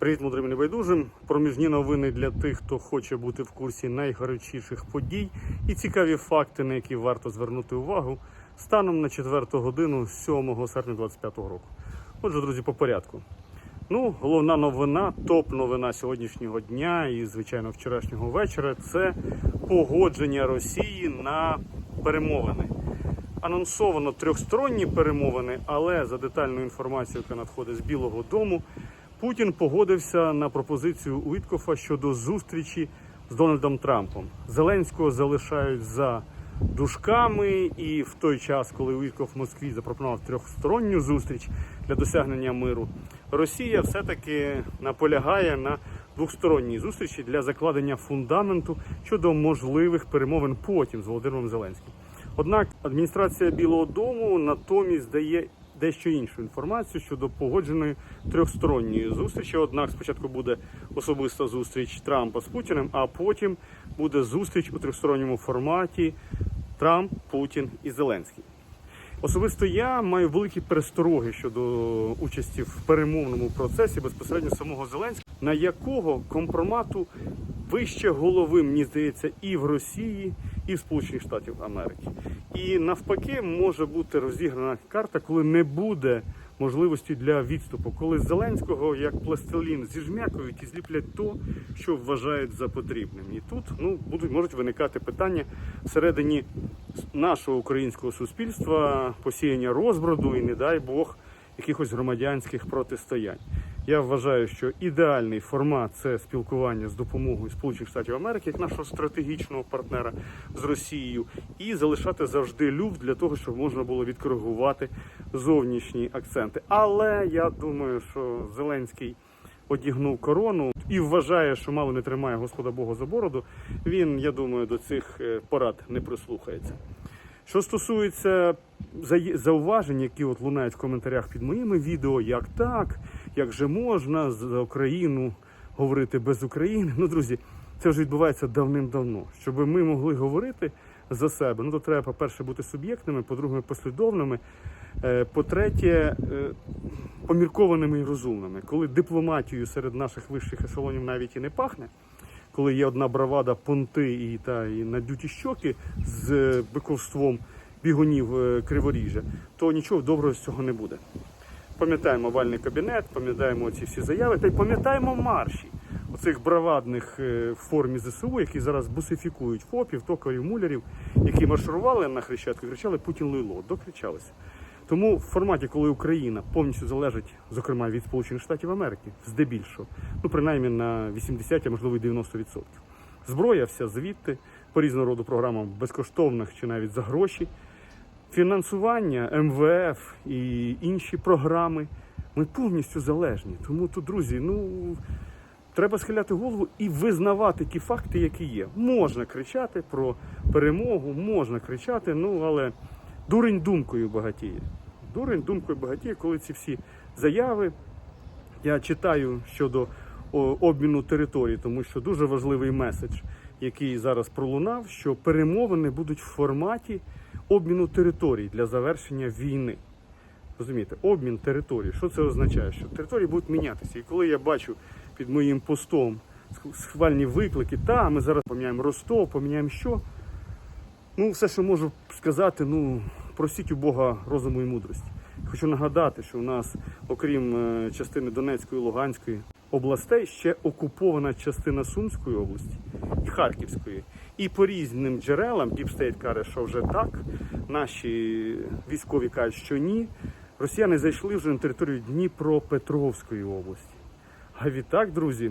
Привіт, мудрим небайдужим. Проміжні новини для тих, хто хоче бути в курсі найгарячіших подій і цікаві факти, на які варто звернути увагу, станом на 4 годину 7 серпня 2025 року. Отже, друзі, по порядку. Ну, головна новина, топ-новина сьогоднішнього дня і, звичайно, вчорашнього вечора це погодження Росії на перемовини. Анонсовано трьохсторонні перемовини, але за детальною інформацією, яка надходить з Білого Дому, Путін погодився на пропозицію Уіткофа щодо зустрічі з Дональдом Трампом. Зеленського залишають за дужками, і в той час, коли Уіткоф в Москві запропонував трьохсторонню зустріч для досягнення миру, Росія все-таки наполягає на двосторонній зустрічі для закладення фундаменту щодо можливих перемовин потім з Володимиром Зеленським. Однак адміністрація Білого Дому натомість дає дещо іншу інформацію щодо погодженої трьохсторонньої зустрічі. Однак спочатку буде особиста зустріч Трампа з Путіним, а потім буде зустріч у трьохсторонньому форматі Трамп, Путін і Зеленський. Особисто я маю великі перестороги щодо участі в перемовному процесі безпосередньо самого Зеленського, на якого компромату вище голови, мені здається, і в Росії, і в Сполучених Штатів Америки. І навпаки, може бути розіграна карта, коли не буде можливості для відступу, коли Зеленського як пластилін зіжмякують і зліплять то, що вважають за потрібним. І тут ну будуть можуть виникати питання всередині нашого українського суспільства, посіяння розброду і, не дай Бог, якихось громадянських протистоянь. Я вважаю, що ідеальний формат це спілкування з допомогою Сполучених Штатів Америки як нашого стратегічного партнера з Росією, і залишати завжди люфт для того, щоб можна було відкоригувати зовнішні акценти. Але я думаю, що Зеленський одягнув корону і вважає, що мало не тримає Господа Бога за бороду. Він, я думаю, до цих е, порад не прислухається. Що стосується зауважень, які от лунають в коментарях під моїми відео, як так, як же можна за Україну говорити без України. Ну, друзі, це вже відбувається давним-давно. Щоб ми могли говорити за себе, ну то треба, по-перше, бути суб'єктними, по-друге, послідовними. е, По-третє, е, поміркованими і розумними. Коли дипломатією серед наших вищих ешелонів навіть і не пахне, коли є одна бравада понти і та і надюті щоки з е, биковством бігунів криворіжжя, то нічого доброго з цього не буде. Пам'ятаємо овальний кабінет, пам'ятаємо ці всі заяви, та й пам'ятаємо марші оцих бравадних е, в формі ЗСУ, які зараз бусифікують ФОПів, токарів, мулярів, які марширували на Хрещатку кричали Путін лило, докричалися. Тому в форматі, коли Україна повністю залежить, зокрема від Сполучених Штатів Америки, здебільшого, ну принаймні на 80, а можливо і 90%. Зброя вся звідти, по різного роду програмам безкоштовних чи навіть за гроші. Фінансування МВФ і інші програми. Ми повністю залежні. Тому тут, друзі, ну треба схиляти голову і визнавати ті факти, які є. Можна кричати про перемогу, можна кричати, ну але дурень думкою багатіє. Дурень думкою багатіє, коли ці всі заяви. Я читаю щодо обміну територій, тому що дуже важливий меседж, який зараз пролунав, що перемовини будуть в форматі обміну територій для завершення війни. Розумієте, обмін територій. Що це означає? Що території будуть мінятися. І коли я бачу під моїм постом схвальні виклики, та ми зараз поміняємо Ростов, поміняємо що. Ну, все, що можу сказати, ну просіть у Бога розуму і мудрості. Хочу нагадати, що у нас, окрім е, частини Донецької, Луганської областей, ще окупована частина Сумської області і Харківської. І по різним джерелам Діпстейт каже, що вже так. Наші військові кажуть, що ні. Росіяни зайшли вже на територію Дніпропетровської області. А відтак, друзі,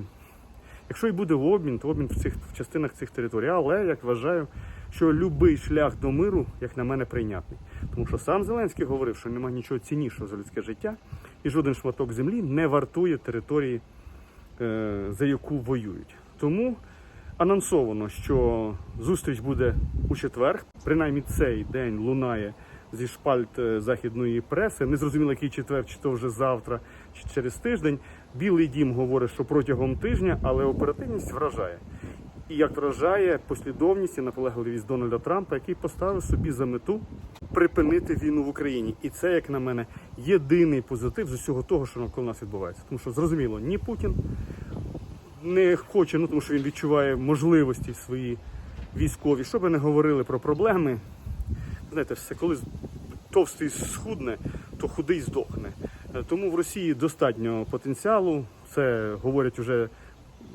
Якщо і буде обмін, то обмін в цих в частинах цих територій. Але як вважаю, що будь-який шлях до миру, як на мене, прийнятний. Тому що сам Зеленський говорив, що немає нічого ціннішого за людське життя, і жоден шматок землі не вартує території, за яку воюють. Тому анонсовано, що зустріч буде у четвер. Принаймні цей день лунає зі шпальт е, західної преси. Не зрозуміло, який четвер, чи то вже завтра, чи через тиждень. Білий дім говорить, що протягом тижня, але оперативність вражає. І як вражає послідовність і наполегливість Дональда Трампа, який поставив собі за мету припинити війну в Україні. І це, як на мене, єдиний позитив з усього того, що навколо нас відбувається. Тому що зрозуміло, ні Путін не хоче, ну тому що він відчуває можливості свої військові. Що би не говорили про проблеми, знаєте, все коли товстий схудне, то худий здохне. Е, Тому в Росії достатньо потенціалу. Це говорять уже,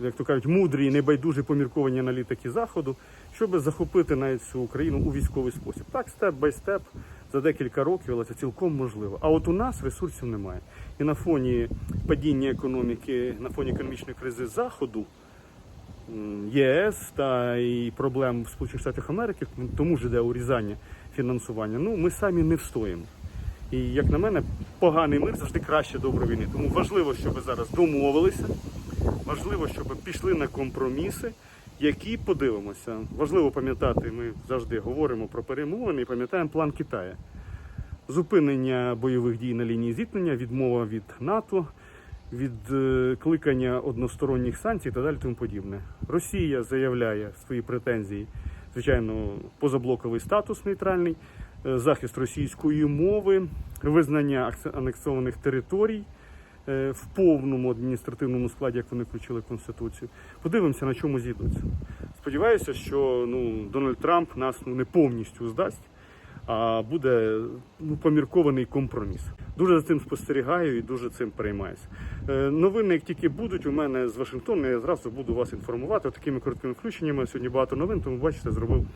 як то кажуть, мудрі небайдужі помірковані аналітики Заходу, щоб захопити навіть цю Україну у військовий спосіб. Так, степ бай степ за декілька років, але це цілком можливо. А от у нас ресурсів немає. І на фоні падіння економіки, на фоні економічної кризи Заходу. ЄС та і проблем в Сполучених Штатах Америки, тому ж іде урізання фінансування. Ну ми самі не встоїмо. І як на мене, поганий мир завжди краще доброї війни. Тому важливо, щоб зараз домовилися. Важливо, щоб пішли на компроміси, які подивимося. Важливо пам'ятати, ми завжди говоримо про перемовини і пам'ятаємо план Китаю. Зупинення бойових дій на лінії зіткнення, відмова від НАТО, відкликання односторонніх санкцій та далі тому подібне. Росія заявляє свої претензії, звичайно, позаблоковий статус нейтральний, е, захист російської мови, визнання анексованих територій е, в повному адміністративному складі, як вони включили конституцію. Подивимося, на чому зійдуться. Сподіваюся, що ну Дональд Трамп нас ну не повністю здасть. А буде ну, поміркований компроміс. Дуже за цим спостерігаю і дуже цим переймаюся. Е, новини, як тільки будуть, у мене з Вашингтона, я зразу буду вас інформувати такими короткими включеннями. Сьогодні багато новин, тому бачите, зробив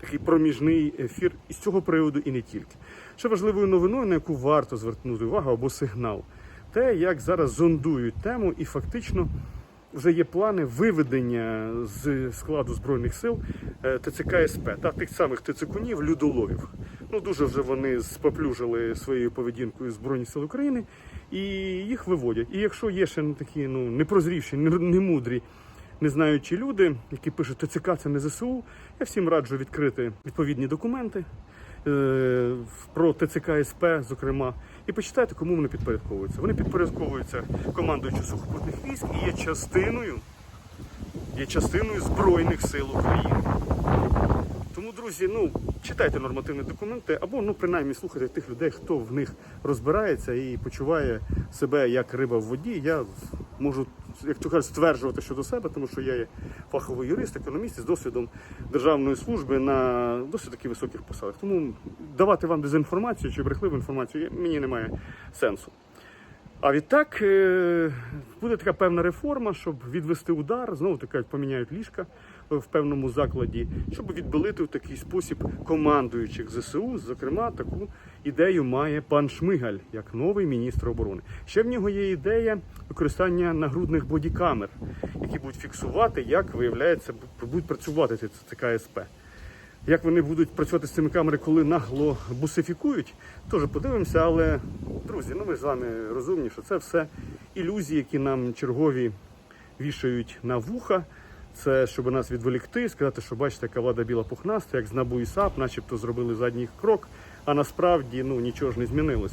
такий проміжний ефір із цього приводу і не тільки. Ще важливою новиною, на яку варто звернути увагу або сигнал, те, як зараз зондують тему, і фактично вже є плани виведення з складу збройних сил е, ТЦК СП та тих самих ТЦКунів, людоловів. Ну дуже вже вони споплюжили своєю поведінкою Збройні Сили України і їх виводять. І якщо є ще такі ну непрозрівші, не- немудрі, не знаючі люди, які пишуть ТЦК це не ЗСУ, я всім раджу відкрити відповідні документи про ТЦК СП, зокрема, і почитайте, кому вони підпорядковуються. Вони підпорядковуються командуючу сухопутних військ і є частиною, є частиною Збройних сил України. Тому, друзі, ну читайте нормативні документи або ну принаймні слухайте тих людей, хто в них розбирається і почуває себе як риба в воді. Я можу, як то кажуть, стверджувати щодо себе, тому що я є фаховий юрист, економіст з досвідом державної служби на досить таки високих посадах. Тому давати вам дезінформацію чи брехливу інформацію мені немає сенсу. А відтак е, буде така певна реформа, щоб відвести удар, знову таки поміняють ліжка в певному закладі, щоб відбилити в такий спосіб командуючих ЗСУ. Зокрема, таку ідею має пан Шмигаль як новий міністр оборони. Ще в нього є ідея використання нагрудних бодікамер, які будуть фіксувати, як виявляється, будуть працювати ці ЦК СП. Як вони будуть працювати з цими камерами, коли нагло бусифікують, теж подивимося. Але друзі, ну ми з вами розумні, що це все ілюзії, які нам чергові вішають на вуха. Це щоб нас відволікти, сказати, що бачите, яка влада біла пухнаста, як з НАБУ і САП, начебто зробили задній крок. А насправді ну нічого ж не змінилось.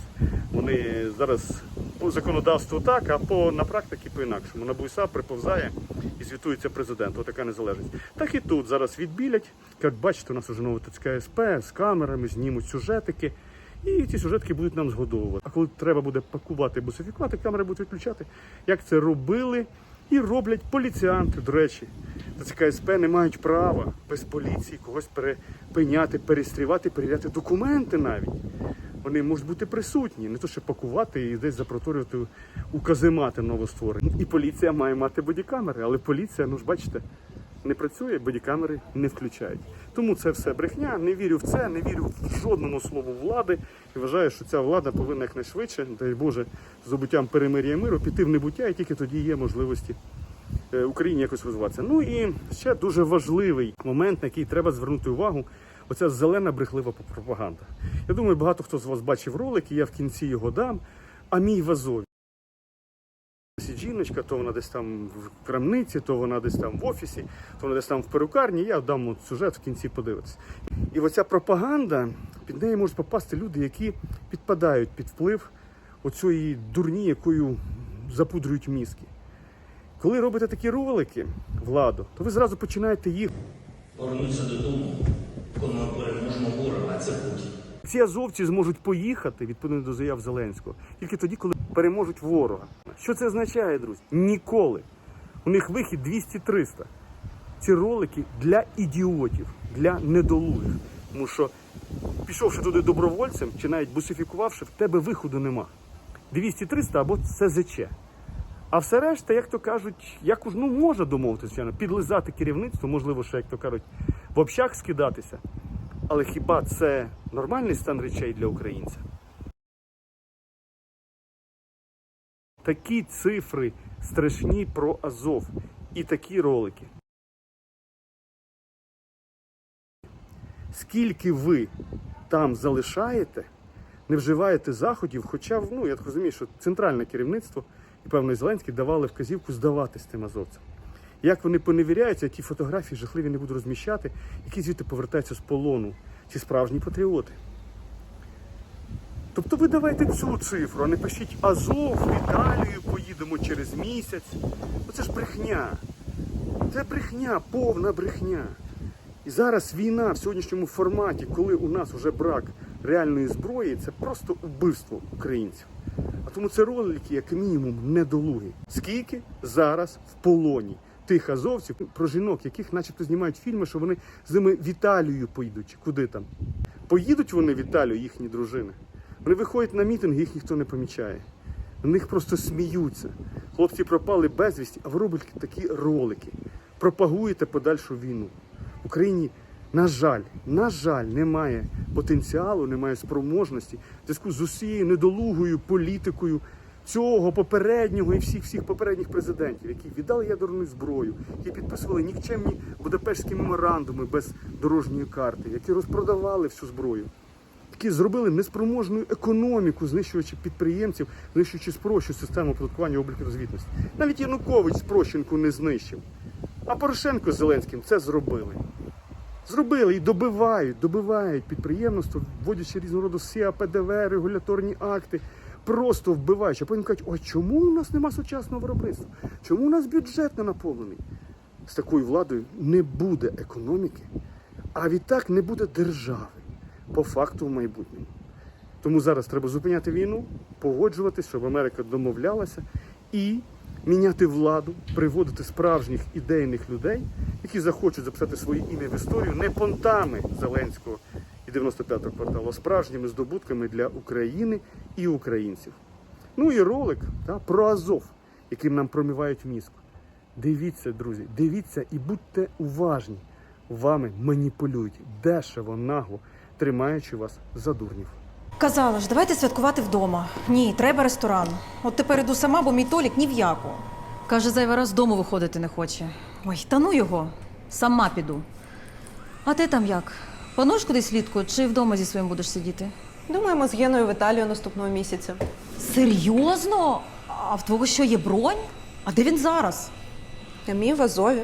Вони зараз по законодавству так, а по на практиці по-інакшому. НАБУ і САП приповзає і звітується президент. Отака незалежність. Так і тут зараз відбілять. Кажуть, бачите, у нас вже нове ТЦК СП з камерами, знімуть сюжетики. І ці сюжетки будуть нам згодовувати. А коли треба буде пакувати, бусифікувати, камери будуть відключати. Як це робили і роблять поліціянти, до речі. ТЦК КСП не мають права без поліції когось перепиняти, перестрівати, перевіряти документи навіть. Вони можуть бути присутні, не то що пакувати і десь запроторювати у каземати новостворення. І поліція має мати бодікамери, але поліція, ну ж бачите, не працює, бодікамери не включають. Тому це все брехня. Не вірю в це, не вірю в жодному слову влади. І вважаю, що ця влада повинна якнайшвидше, дай Боже, з забуттям перемир'я миру, піти в небуття, і тільки тоді є можливості е, Україні якось розвиватися. Ну і ще дуже важливий момент, на який треба звернути увагу. Оця зелена брехлива пропаганда. Я думаю, багато хто з вас бачив ролик, і я в кінці його дам. А мій в Азові. Жіночка, то вона десь там в крамниці, то вона десь там в офісі, то вона десь там в перукарні. Я дам от сюжет в кінці подивитися. І оця пропаганда, під неї можуть попасти люди, які підпадають під вплив оцієї дурні, якою запудрюють мізки. Коли робите такі ролики, владу, то ви зразу починаєте їх. Повернуться додому, коли ми переможемо ворога, а це Путін. Ці азовці зможуть поїхати відповідно до заяв Зеленського тільки тоді, коли переможуть ворога. Що це означає, друзі? Ніколи. У них вихід 200-300. Ці ролики для ідіотів, для недолугих. Тому що, пішовши туди добровольцем, чи навіть бусифікувавши, в тебе виходу нема. 200-300 або СЗЧ. А все решта, як то кажуть, як уж ну можна домовитися, підлизати керівництво, можливо, ще, як то кажуть, в общак скидатися. Але хіба це нормальний стан речей для українця? Такі цифри страшні про Азов і такі ролики. Скільки ви там залишаєте, не вживаєте заходів, хоча, ну, я так розумію, що центральне керівництво і певно і Зеленський давали вказівку здаватись тим азовцям. Як вони поневіряються, ті фотографії жахливі не буду розміщати, які звідти повертаються з полону, ці справжні патріоти. Тобто ви давайте цю цифру, а не пишіть Азов, в Італію поїдемо через місяць. Оце ж брехня. Це брехня, повна брехня. І зараз війна в сьогоднішньому форматі, коли у нас вже брак реальної зброї, це просто вбивство українців. А тому це ролики, як мінімум, недолугі. Скільки зараз в полоні тих азовців про жінок, яких начебто знімають фільми, що вони з ними в поїдуть, чи куди там. Поїдуть вони в Італію, їхні дружини. Вони виходять на мітинги, їх ніхто не помічає. На них просто сміються. Хлопці пропали безвісті, а ви робите такі ролики. Пропагуєте подальшу війну. В Україні, на жаль, на жаль, немає потенціалу, немає спроможності в зв'язку з усією недолугою політикою цього попереднього і всіх всіх попередніх президентів, які віддали ядерну зброю, які підписували нікчемні Будапештські меморандуми без дорожньої карти, які розпродавали всю зброю які зробили неспроможну економіку, знищуючи підприємців, знищуючи спрощу систему оподаткування обліку розвітності. Навіть Янукович спрощенку не знищив. А Порошенко з Зеленським це зробили. Зробили і добивають, добивають підприємництво, вводячи різного роду СІА, ПДВ, регуляторні акти, просто вбиваючи. А потім кажуть, о, чому у нас нема сучасного виробництва? Чому у нас бюджет не наповнений? З такою владою не буде економіки, а відтак не буде держави по факту в майбутньому. Тому зараз треба зупиняти війну, погоджуватись, щоб Америка домовлялася і міняти владу, приводити справжніх ідейних людей, які захочуть записати своє ім'я в історію не понтами Зеленського і 95-го кварталу, а справжніми здобутками для України і українців. Ну і ролик та, про Азов, яким нам промивають мізку. Дивіться, друзі, дивіться і будьте уважні. Вами маніпулюють дешево, нагло, тримаючи вас за дурнів. Казала ж, давайте святкувати вдома. Ні, треба ресторан. От тепер іду сама, бо мій Толік ні в яку. Каже, зайвий раз з дому виходити не хоче. Ой, та ну його. Сама піду. А ти там як? Плануєш кудись влітку чи вдома зі своїм будеш сидіти? Думаємо з Геною в Італію наступного місяця. Серйозно? А в твого що є бронь? А де він зараз? Мій в Азові.